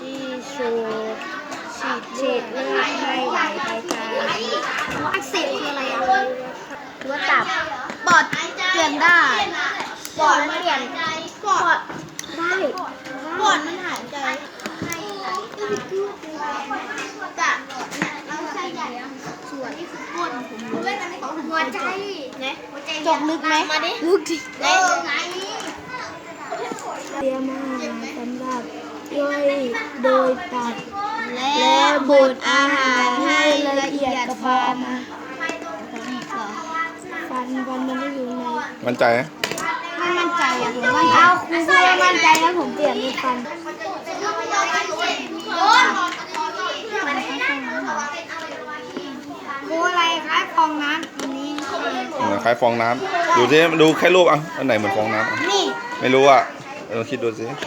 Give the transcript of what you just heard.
ที่ชูฉีดฉีดเลือดให้ไหลไปตามอักเสบคืออะไรอะว่าตับปอดเปลี่ยนได้ปอดเปลี่ยนปอดได้ปอดมันหายใจจ้ะเราใช้ใหญ่ส่วนนี่คือก้นผมหัวใจเนี่ยจกลึกไหมมาดิลึกดิเออไงเตรียมอาหารสำหรับย่อย โดยตัดและบดอาหารให้ละเอียดกระพเพาะมาฟันฟันมันไม่อยู่ในมั่นใจไหมไม่มั่นใจอะผมว่าเอาครูพูดว่ามั่นใจแล้วผมเปลี่ยนเป็นฟันครูอะไรคล้ายฟองน้ำวันนี้เหมือนคล้ายฟองน้ำดูสิดูแค่รูปอะอันไหนเหมือนฟองน้ำอะนี่ไม่รู้อะลองคิดดูสิค